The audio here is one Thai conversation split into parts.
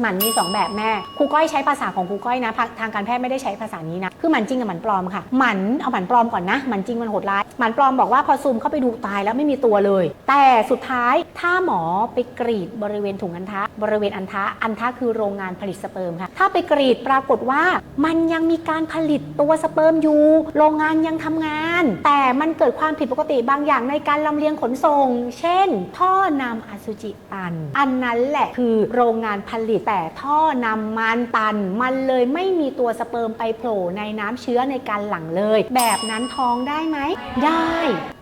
หมันมี 2 แบบแม่ครูก้อยใช้ภาษาของครูก้อยนะทางการแพทย์ไม่ได้ใช้ภาษานี้นะคือหมันจริงกับหมันปลอมค่ะหมันเอาหมันปลอมก่อนนะหมันจริงมันโหดร้ายหมันปลอมบอกว่าพอซูมเข้าไปดูตายแล้วไม่มีตัวเลย แต่สุดท้ายถ้าหมอไปกรีดบริเวณถุงอันทะ บริเวณอันทะอันทะคือโรงงานผลิตสเปิร์มค่ะ ถ้าไปกรีดปรากฏว่ามันยังมีการผลิตตัวสเปิร์มอยู่ โรงงานยังทำงาน แต่มันเกิดความผิดปกติบางอย่างในการลำเลียงขนส่ง เช่น ท่อนำอสุจิตัน อันนั้นแหละคือโรงงานผลิตแต่ท่อนำมันตัน มันเลยไม่มีตัวสเปิร์มไปโผล่ในน้ำเชื้อในการหลั่งเลย แบบนั้นท้องได้ไหม ได้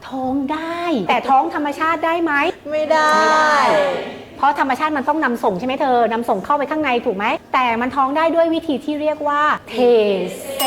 ท้องได้ แต่ท้องธรรมชาติได้ไหม ไม่ได้ ราะธรรมชาติมันต้องนำส่งใช่ไหมเธอนำส่งเข้าไปข้างในถูกไหม แต่มันท้องได้ด้วยวิธีที่เรียกว่าเทเซ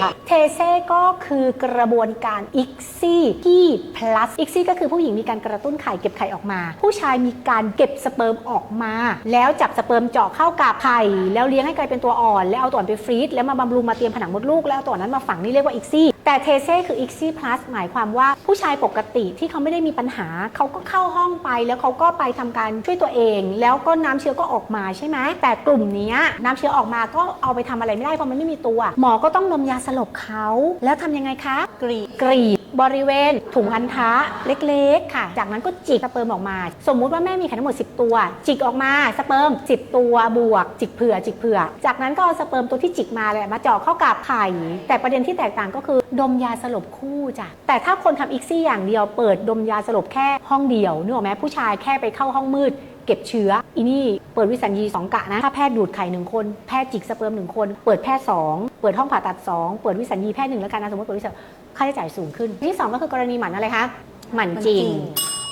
ค่ะ เทเซก็คือกระบวนการอิกซี่ที่ plus อิกซี่ก็คือผู้หญิงมีการกระตุ้นไข่เก็บไข่ออกมา ผู้ชายมีการเก็บสเปิร์มออกมา แล้วจับสเปิร์มเจาะเข้ากับไข่ แล้วเลี้ยงให้กลายเป็นตัวอ่อน แล้วเอาตัวอ่อนไปฟรีซแล้วมาบำรุงมาเตรียมผนังมดลูกแล้วตัวอ่อนนั้นมาฝังนี่เรียกว่าอิกซี่ แต่เทเซ่คืออีกซี่ plus หมายความว่าผู้ชายปกติที่เขาไม่ได้มีปัญหา เขาก็เข้าห้องไปแล้วเขาก็ไปทำการช่วยตัวเอง แล้วก็น้ำเชื้อก็ออกมาใช่ไหมแต่กลุ่มนี้น้ำเชื้อออกมาก็เอาไปทำอะไรไม่ได้เพราะมันไม่มีตัว หมอก็ต้องนมยาสลบเขาแล้วทำยังไงคะกรีดกรีด บริเวณถุงอันทะเล็ก ๆ ค่ะ จากนั้นก็จิกสเปิร์มออกมา สมมุติว่าแม่มีไข่ทั้งหมด 10 ตัว จิกออกมาสเปิร์ม 10 ตัวบวก จิกเผื่อจิกเผื่อ จากนั้นก็เอาสเปิร์มตัวที่จิกมาเลยมาเจาะเข้ากับไข่ แต่ประเด็นที่แตกต่างก็คือ ดมยาสลบคู่จ้ะแต่ถ้าคนทำอีกซี่อย่างเดียวเปิดดมยาสลบแค่ห้องเดียวนึกออกไหมผู้ชายแค่ไปเข้าห้องมืด เก็บเชื้ออีนี่เปิดวิสัญญีสองกะนะถ้าแพทย์ดูดไข่หนึ่งคนแพทย์จิกสเปิร์มหนึ่งคน เปิดแพทย์สองเปิดห้องผ่าตัดสองเปิดวิสัญญีแพทย์หนึ่งแล้วกันนะสมมติเปิดวิสัญค่าใช้จ่ายสูงขึ้น ที่สองก็คือกรณีหมันอะไรคะหมันจริง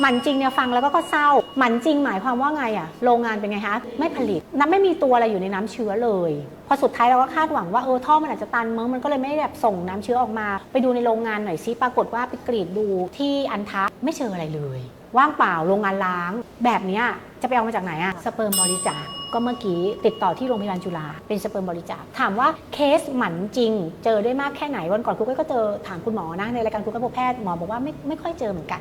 หมันจริงเนี่ยฟังแล้วก็ก็เศร้าหมันจริงหมายความว่าไงอะโรงงานเป็นไงคะไม่ผลิตน้ำไม่มีตัวอะไรอยู่ในน้ำเชื้อเลย พอสุดท้ายเราก็คาดหวังว่าเออท่อมันอาจจะตันมั้งมันก็เลยไม่ได้แบบส่งน้ำเชื้อออกมา ไปดูในโรงงานหน่อยซิปรากฏว่าไปกรีดดูที่อันทะไม่เจออะไรเลย ว่างเปล่าโรงงานล้าง แบบเนี้ยจะไปเอามาจากไหนอะสเปิร์มบริจาคก็เมื่อกี้ติดต่อที่โรงพยาบาลจุฬาเป็นสเปิร์มบริจาคถามว่าเคสหมันจริง เจอได้มากแค่ไหนวันก่อนคุณก้อยก็เจอถามคุณหมอนะในรายการคุณก้อยพบแพทย์หมอบอกว่าไม่ไม่ค่อยเจอเหมือนกัน